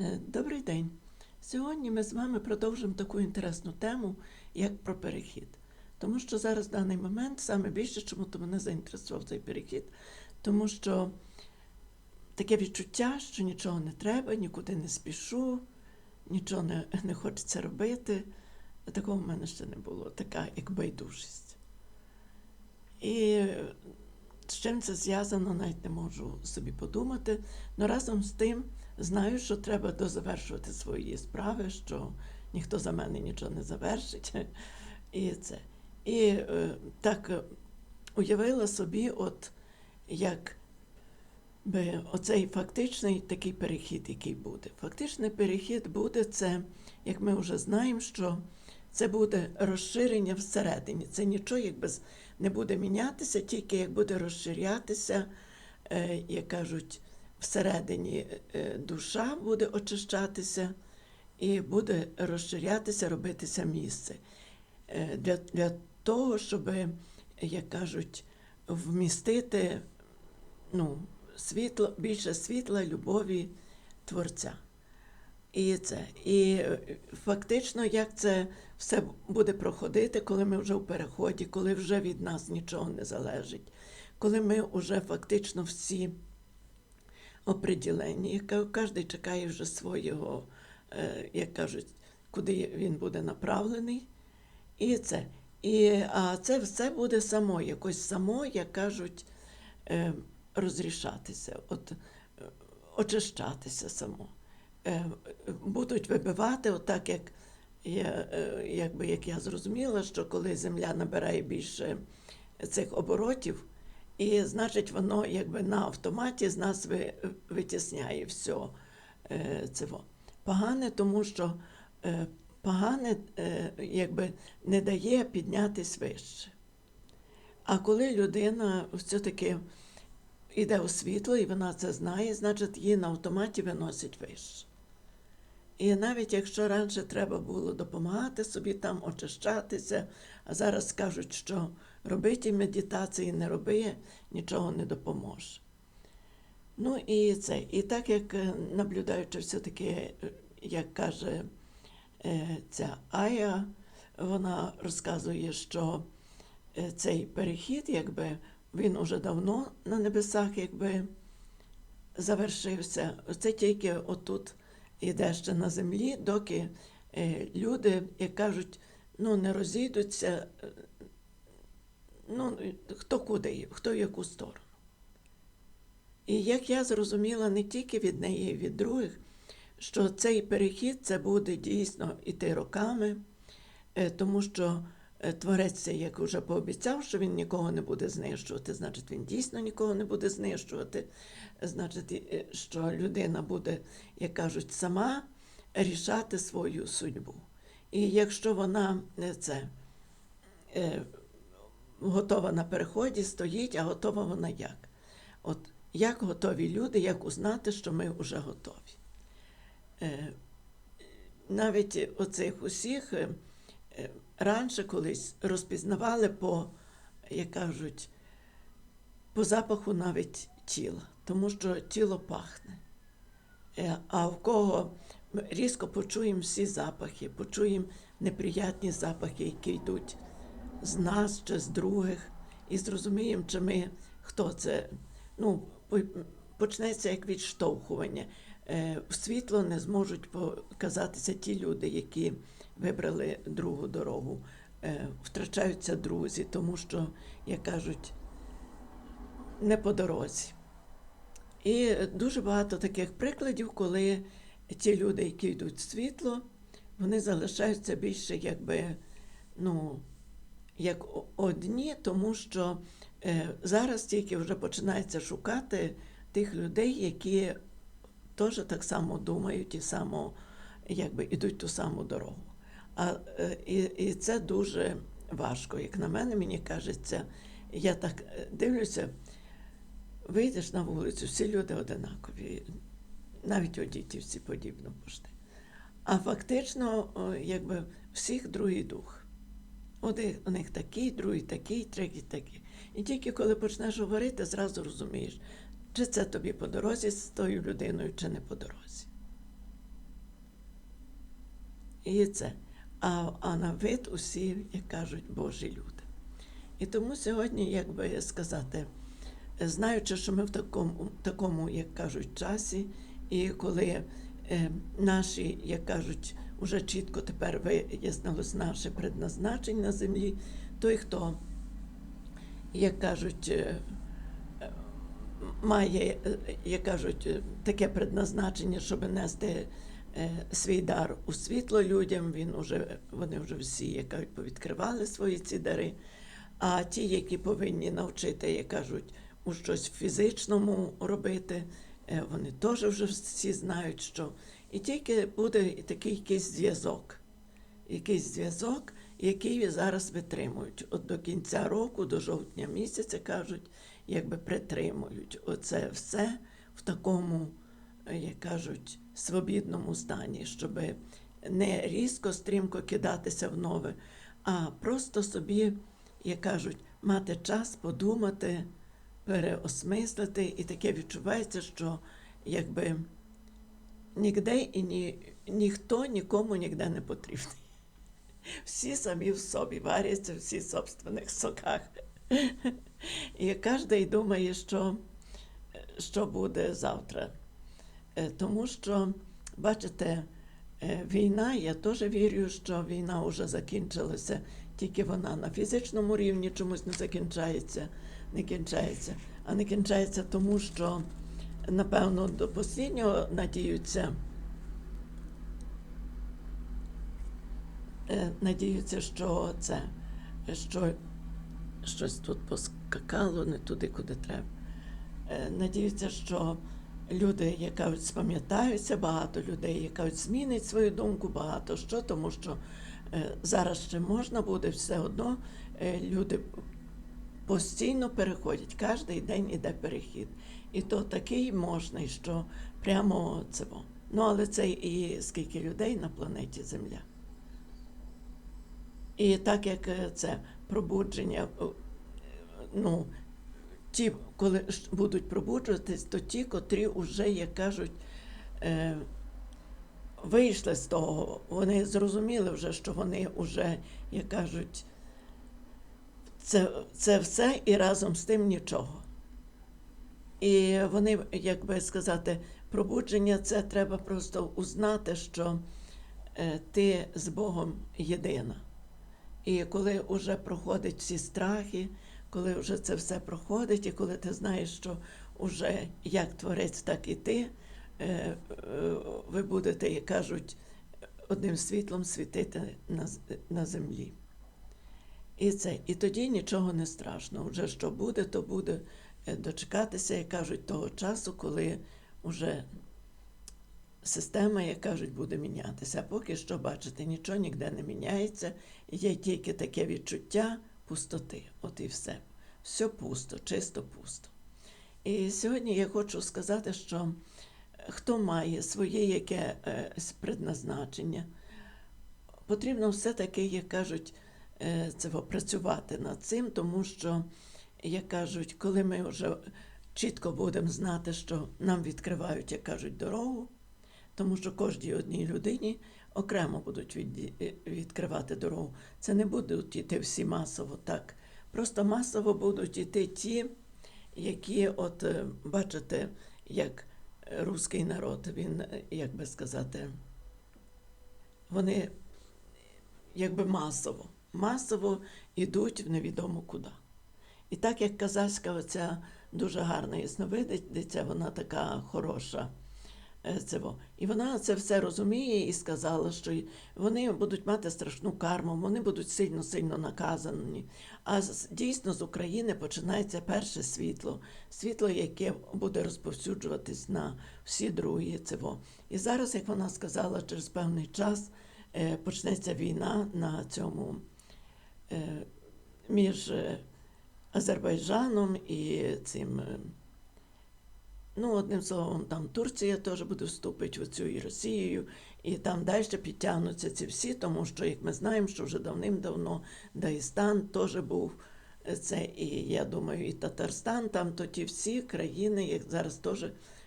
Е, Добрий день. Сьогодні ми з вами продовжимо таку інтересну тему, як про перехід. Тому що зараз в даний момент саме більше, чому то мене заінтересував цей перехід, тому що таке відчуття, що нічого не треба, нікуди не спішу, нічого не, не хочеться робити. Такого в мене ще не було, така як байдужість. І з чим це зв'язано, навіть не можу собі подумати. Але разом з тим знаю, що треба дозавершувати свої справи, що ніхто за мене нічого не завершить. І це. І е, так е, уявила собі, от як би оцей фактичний такий перехід, який буде. Фактичний перехід буде це, як ми вже знаємо, що це буде розширення всередині. Це нічого якби не буде мінятися, тільки як буде розширятися, е, як кажуть, всередині е, душа буде очищатися і буде розширятися, робитися місце. Е, Для, для того, щоб, як кажуть, вмістити ну, світло, більше світла, любові Творця. І це. І е, фактично, як це все буде проходити, коли ми вже в переході, коли вже від нас нічого не залежить, коли ми вже фактично всі оприділені, кожен чекає вже свого, е, як кажуть, куди він буде направлений. І це. І, а це все буде само, якось само, як кажуть, е, розрішатися, от, е, очищатися само. Будуть вибивати, отак як якби, як я зрозуміла, що коли земля набирає більше цих оборотів, і значить воно якби на автоматі з нас ви, витісняє все е, цього. Погане, тому що е, погане е, якби не дає піднятись вище. А коли людина все-таки йде у світло, і вона це знає, значить її на автоматі виносить вище. І навіть якщо раніше треба було допомагати собі там очищатися, а зараз кажуть, що робити медитації не роби, нічого не допоможе. Ну і це. І так як е, наблюдаючи все-таки, е, як каже е, ця Ая, вона розказує, що цей перехід, якби він уже давно на небесах, якби завершився. Це тільки отут іде ще на землі, доки люди, як кажуть, ну не розійдуться, ну, хто куди, хто в яку сторону. І як я зрозуміла не тільки від неї, і від других, що цей перехід це буде дійсно іти роками, е, тому що е, Творець, як вже пообіцяв, що він нікого не буде знищувати, значить, він дійсно нікого не буде знищувати. Значить, е, що людина буде, як кажуть, сама рішати свою судьбу. І якщо вона це готова на переході, стоїть, а готова вона як? От як готові люди, як узнати, що ми вже готові? Е, навіть оцих усіх е, е, раніше колись розпізнавали по, як кажуть, по запаху навіть тіла, тому що тіло пахне. Е, А в кого ми різко почуємо всі запахи, почуємо неприятні запахи, які йдуть з нас чи з других, і зрозуміємо, чи ми хто це. Ну, почнеться як відштовхування. Е, В світло не зможуть показатися ті люди, які вибрали другу дорогу. Е, Втрачаються друзі, тому що, як кажуть, не по дорозі. І дуже багато таких прикладів, коли ті люди, які йдуть в світло, вони залишаються більше якби, ну, як одні, тому що е, зараз тільки вже починається шукати тих людей, які теж так само думають і само, якби ідуть ту саму дорогу. А, е, і, і це дуже важко, як на мене, мені кажеться. Я так е, дивлюся, вийдеш на вулицю, всі люди одинакові, навіть одіті всі подібно пошти. А фактично, якби всіх другий дух. Один у них такий, другий такий, третій такий. І тільки коли почнеш говорити, зразу розумієш, чи це тобі по дорозі з тою людиною, чи не по дорозі. І це. А, а на вид усі, як кажуть, Божі люди. І тому сьогодні, як би сказати, знаючи, що ми в такому, такому як кажуть, часі, і коли е, наші, як кажуть, уже чітко тепер вияснилось наше предназначення на землі, той, хто, як кажуть, е, має, е, як кажуть, е, таке предназначення, щоб нести свій дар у світло людям, він уже, вони вже всі, як кажуть, повідкривали свої ці дари. А ті, які повинні навчити, як кажуть, у щось фізичному робити, вони теж вже всі знають, що. І тільки буде такий якийсь зв'язок. Якийсь зв'язок, який зараз витримують. От до кінця року, до жовтня місяця, кажуть, якби притримують. Оце все в такому, е, як кажуть, свобідному стані, щоб не різко, стрімко кидатися в нове, а просто собі, як кажуть, мати час подумати, переосмислити, і таке відчувається, що якби ніде і ні, ніхто нікому ніде не потрібний. Всі самі в собі варяться, всі в собственних соках. І кожен думає, що, що буде завтра. Е, Тому що, бачите, е, війна, я теж вірю, що війна вже закінчилася, тільки вона на фізичному рівні чомусь не закінчається, не кінчається, а не кінчається тому, що, напевно, до останнього надіються. Е, Надіються, що це, що щось тут поскакало не туди, куди треба. Е, Надіються, що люди, як кажуть, спам'ятаються, багато людей, як кажуть, змінить свою думку, багато що, тому що е, зараз ще можна буде все одно. Люди постійно переходять, кожен день іде перехід. І то такий можний, що прямо це. Ну, але це і скільки людей на планеті Земля. І так як е, це пробудження, е, ну, ті, коли будуть пробуджуватись, то ті, котрі вже, як кажуть, е, вийшли з того, вони зрозуміли вже, що вони вже, як кажуть, це, це все і разом з тим нічого. І вони, як би сказати, пробудження це треба просто узнати, що е, ти з Богом єдина. І коли вже проходять всі страхи, коли вже це все проходить, і коли ти знаєш, що вже як творець, так і ти, е, е, ви будете, як кажуть, одним світлом світити на, землі. І це, і тоді нічого не страшно. Вже що буде, то буде дочекатися, як кажуть, того часу, коли вже система, як кажуть, буде мінятися. А поки що, бачите, нічого ніде не міняється, є тільки таке відчуття пустоти. От і все. Все пусто, чисто пусто. І сьогодні я хочу сказати, що хто має своє яке е, предназначення, потрібно все-таки, як кажуть, е, це працювати над цим, тому що, як кажуть, коли ми вже чітко будемо знати, що нам відкривають, як кажуть, дорогу, тому що кожній одній людині окремо будуть від, відкривати дорогу. Це не будуть іти всі масово так. Просто масово будуть іти ті, які, от е, бачите, як руський народ, він, е, як би сказати, вони якби масово, масово йдуть в невідомо куди. І так як казацька оця дуже гарна ясновидиця, вона така хороша. е. І вона це все розуміє і сказала, що вони будуть мати страшну карму, вони будуть сильно-сильно наказані. А дійсно з України починається перше світло, світло, яке буде розповсюджуватись на всі другі цево. І зараз, як вона сказала, через певний час е, почнеться війна на цьому е, між Азербайджаном і цим. е, Ну, одним словом, там Турція теж буде вступити в цю і Росією, і там далі підтягнуться ці всі, тому що, як ми знаємо, що вже давним-давно Дагестан теж був е, це, і я думаю, і Татарстан, там то ті всі країни, як зараз теж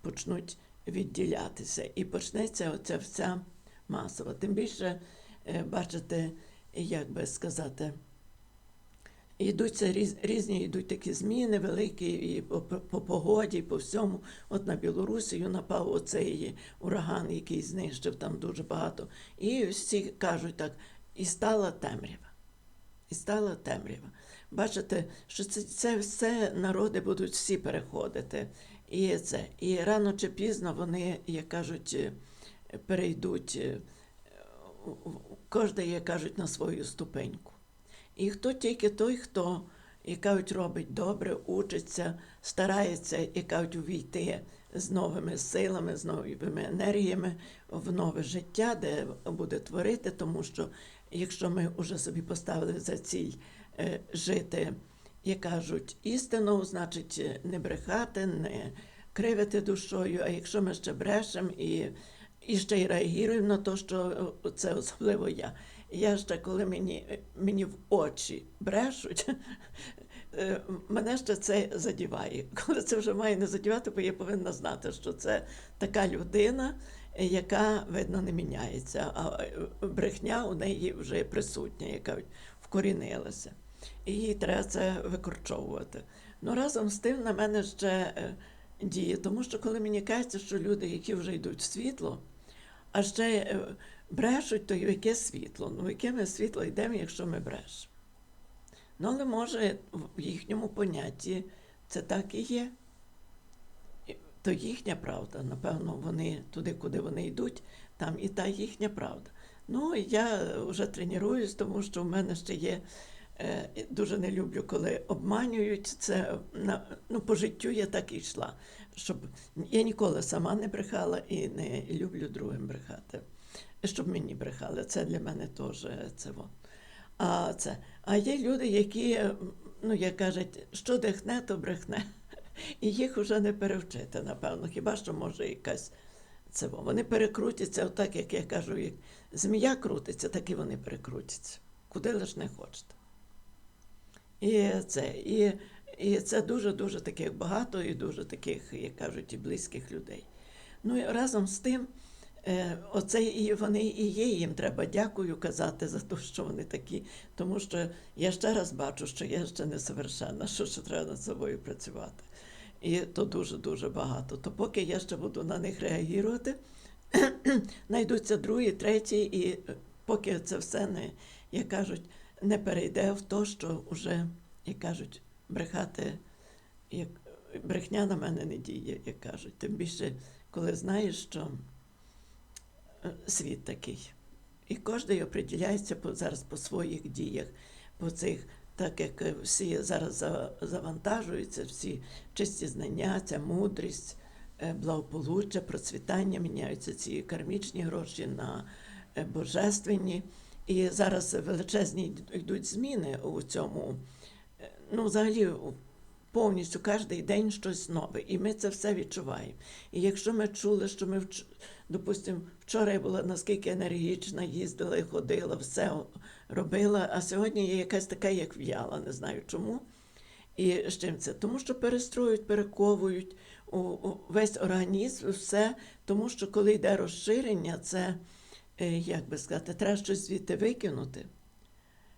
почнуть відділятися. І почнеться оця вся масова. Тим більше, е, бачите, як би сказати, Йдуться різ, різні йдуть такі зміни великі і по, по, по погоді, по всьому. От на Білорусію напав оцей ураган, який знищив там дуже багато. І всі кажуть так, і стала темрява. І стала темрява. Бачите, що це, це все народи будуть всі переходити. І це. І рано чи пізно вони, як кажуть, перейдуть, е, кожен, як кажуть, на свою ступеньку. І хто тільки той, хто, як кажуть, робить добре, учиться, старається, як кажуть, увійти з новими силами, з новими енергіями в нове життя, де буде творити, тому що якщо ми вже собі поставили за ціль е, жити, як кажуть, істину, значить не брехати, не кривити душою, а якщо ми ще брешемо і, і ще й реагуємо на те, що е, це особливо я. Я ще коли мені, мені в очі брешуть, е, мене ще це задіває. Коли це вже має не задівати, бо я повинна знати, що це така людина, е, яка, видно, не міняється, а е, брехня у неї вже присутня, яка вкорінилася. І їй треба це викорчовувати. Ну разом з тим на мене ще е, діє, тому що коли мені кажеться, що люди, які вже йдуть в світло, а ще е, брешуть, то яке світло? Ну, яке ми світло йдемо, якщо ми брешемо? Ну, але може в їхньому понятті це так і є. То їхня правда, напевно, вони туди, куди вони йдуть, там і та їхня правда. Ну, я вже тренуюсь, тому що в мене ще є. е, Дуже не люблю, коли обманюють це. Ну, по життю я так і йшла. Щоб я ніколи сама не брехала і не люблю другим брехати. Щоб мені брехали. Це для мене теж це. во. А, це. а є люди, які, ну, як кажуть, що дихне, то брехне. І їх вже не перевчити, напевно. Хіба що може якась це. Вони перекрутяться, отак, як я кажу, як змія крутиться, так і вони перекрутяться. Куди лиш не хочете. І це, і, і це дуже-дуже таких багато, і дуже таких, як кажуть, і близьких людей. Ну і разом з тим, е, оце і вони і є, їм треба дякую казати за те, що вони такі. Тому що я ще раз бачу, що я ще не совершенна, що ще треба над собою працювати. І то дуже-дуже багато. То поки я ще буду на них реагувати, знайдуться другі, треті, і е, поки це все не, як кажуть, не перейде в те, що вже, як кажуть, брехати, як брехня на мене не діє, як кажуть. Тим більше, коли знаєш, що е, світ такий. І кожен определяється по, зараз по своїх діях, по цих, так як е, всі зараз завантажуються, всі чисті знання, ця мудрість, е, благополуччя, процвітання, міняються ці кармічні гроші на е, божественні. І зараз величезні йдуть зміни у цьому. Е, Ну, взагалі, повністю кожен день щось нове. І ми це все відчуваємо. І якщо ми чули, що ми, допустимо, вчора я була наскільки енергічна, їздила і ходила, все робила, а сьогодні я якась така, як в'яла, не знаю чому. І з чим це? Тому що перестроюють, перековують весь організм, все, тому що коли йде розширення, це, е, як би сказати, треба щось звідти викинути,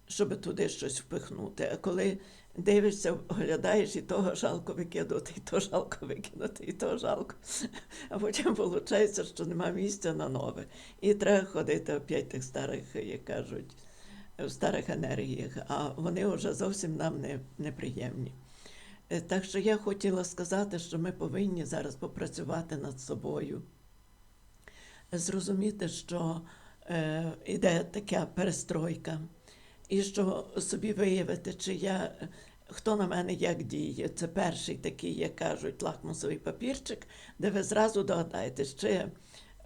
щоб туди щось впихнути. А коли дивишся, оглядаєш, і того жалко викидати, і то жалко викинути, і то жалко. А потім виходить, що нема місця на нове. І треба ходити опять тих старих, як кажуть, в старих енергіях, а вони вже зовсім нам не, неприємні. Е, Так що я хотіла сказати, що ми повинні зараз попрацювати над собою, зрозуміти, що е, іде така перестройка, і що собі виявити, чи я, хто на мене як діє. Це перший такий, як кажуть, лакмусовий папірчик, де ви зразу догадаєтесь, чи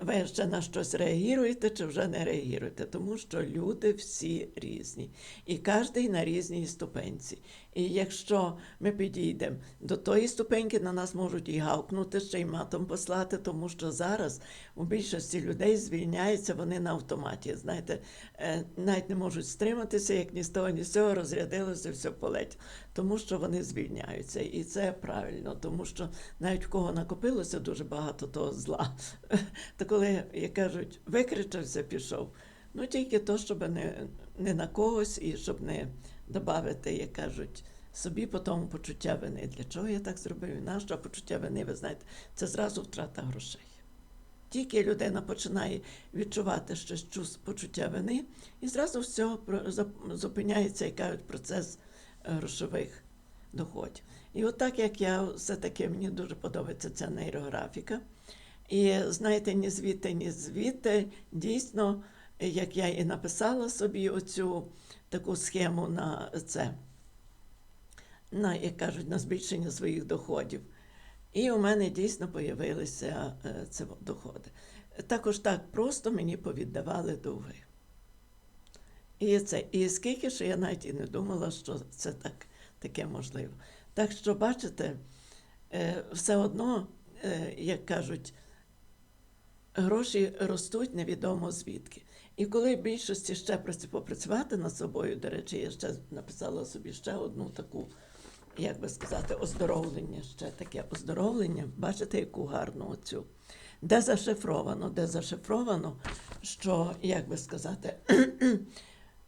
ви ще на щось реагуєте, чи вже не реагуєте, тому що люди всі різні, і кожен на різній ступенці. І якщо ми підійдемо до тої ступеньки, на нас можуть і гавкнути, ще й матом послати, тому що зараз у більшості людей звільняються вони на автоматі. Знаєте, е, навіть не можуть стриматися, як ні з того, ні з цього розрядилося, все полетіло. Тому що вони звільняються. І це правильно, тому що навіть в кого накопилося дуже багато того зла, то коли, як кажуть, викричався, пішов. Ну тільки то, щоб не, не на когось і щоб не додати, як кажуть, собі по тому почуття вини. Для чого я так зробив? Нащо почуття вини, ви знаєте, це зразу втрата грошей. Тільки людина починає відчувати щось почуття вини, і зразу все зупиняється і кажуть процес грошових доходів. І от як я все-таки мені дуже подобається ця нейрографіка. І знаєте, ні звідти, ні звідти, дійсно, як я і написала собі оцю таку схему на це, на, як кажуть, на збільшення своїх доходів. І у мене дійсно появилися е, це доходи. Також так просто мені повіддавали довги. І це, і скільки що я навіть і не думала, що це так, таке можливо. Так що, бачите, е, все одно, е, як кажуть, гроші ростуть невідомо звідки. І коли більшості ще попрацювати над собою, до речі, я ще написала собі ще одну таку, як би сказати, оздоровлення, ще таке оздоровлення. Бачите, яку гарну оцю. Де зашифровано, де зашифровано, що, як би сказати,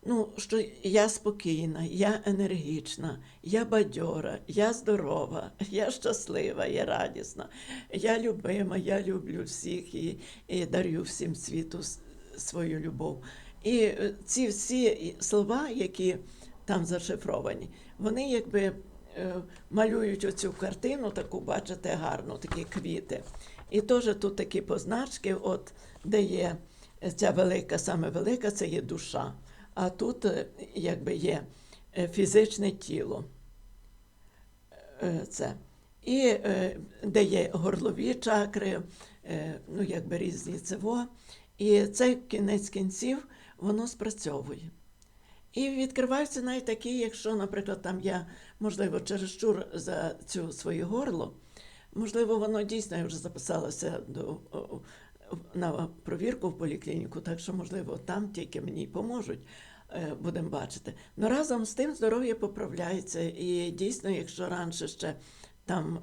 ну, що я спокійна, я енергічна, я бадьора, я здорова, я щаслива, я радісна, я любима, я люблю всіх і, і дарю всім світу свою любов. І е, ці всі слова, які там зашифровані, вони якби е, малюють оцю картину, таку, бачите, гарну, такі квіти. І теж тут такі позначки, от де є ця велика, саме велика, це є душа. А тут е, якби є е, фізичне тіло. Е, Це. І де є горлові чакри, ну якби різні цево. І цей кінець кінців воно спрацьовує. І відкриваються навіть такі, якщо, наприклад, там я, можливо, чересчур за цю своє горло, можливо, воно дійсно я вже записалася до, на провірку в поліклініку, так що, можливо, там тільки мені поможуть, е, будемо бачити. Но разом з тим здоров'я поправляється. І дійсно, якщо раніше ще там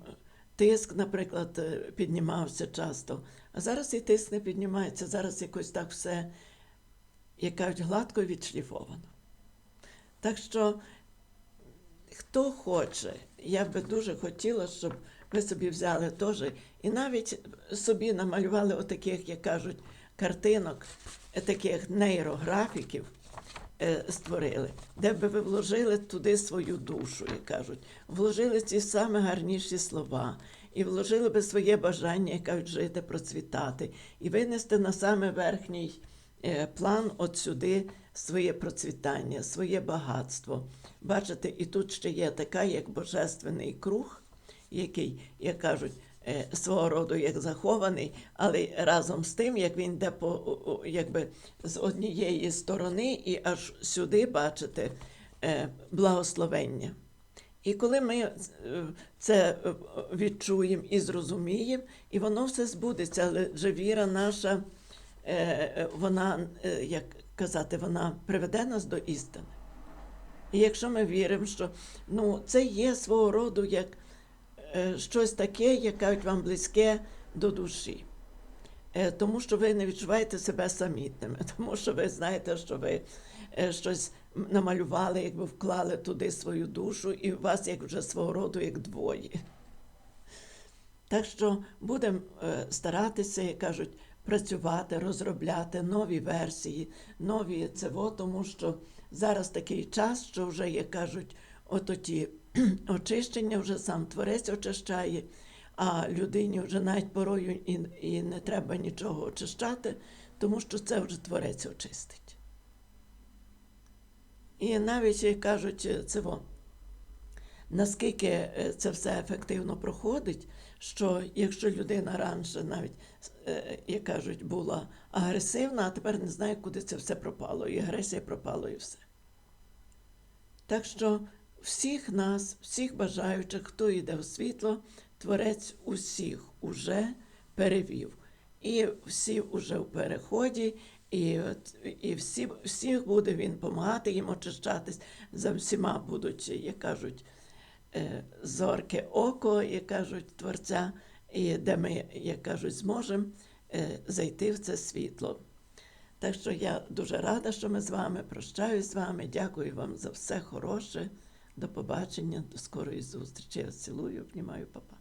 тиск, наприклад, е, піднімався часто, а зараз і тиск не піднімається, зараз якось так все, як кажуть, гладко відшліфовано. Так що, хто хоче, я би дуже хотіла, щоб ви собі взяли теж і навіть собі намалювали отаких, як кажуть, картинок, е, таких нейрографіків е, створили, де би ви вложили туди свою душу, як кажуть, вложили ці саме гарніші слова. І вложили би своє бажання, як кажуть, жити, процвітати, і винести на саме верхній е, план от сюди своє процвітання, своє багатство. Бачите, і тут ще є така, як божественний круг, який, як кажуть, е, свого роду як захований, але разом з тим, як він йде по, якби, з однієї сторони і аж сюди, бачите, е, благословення. І коли ми е, це відчуємо і зрозуміємо, і воно все збудеться, але вже віра наша, вона, як казати, вона приведе нас до істини. І якщо ми віримо, що ну, це є свого роду як е, щось таке, як кажуть вам близьке до душі. Е, Тому що ви не відчуваєте себе самітними, тому що ви знаєте, що ви е, щось намалювали, якби вклали туди свою душу, і у вас як вже свого роду як двоє. Так що будемо е, старатися, як кажуть, працювати, розробляти нові версії, нові цево, тому що зараз такий час, що вже, як кажуть, от ті очищення вже сам творець очищає, а людині вже навіть порою і, і не треба нічого очищати, тому що це вже творець очистить. І навіть як кажуть, цево, наскільки е, це все ефективно проходить, що якщо людина раніше навіть, е, як кажуть, була агресивна, а тепер не знає, куди це все пропало. І агресія пропала, і все. Так що всіх нас, всіх бажаючих, хто йде в світло, творець усіх уже перевів. І всі вже в переході, і, і всі, всіх буде він допомагати їм очищатись. За всіма будуть, як кажуть, зорке око, як кажуть, творця, і де ми, як кажуть, зможемо е, зайти в це світло. Так що я дуже рада, що ми з вами. Прощаюсь з вами. Дякую вам за все хороше. До побачення, до скорої зустрічі. Я цілую, обнімаю, папа.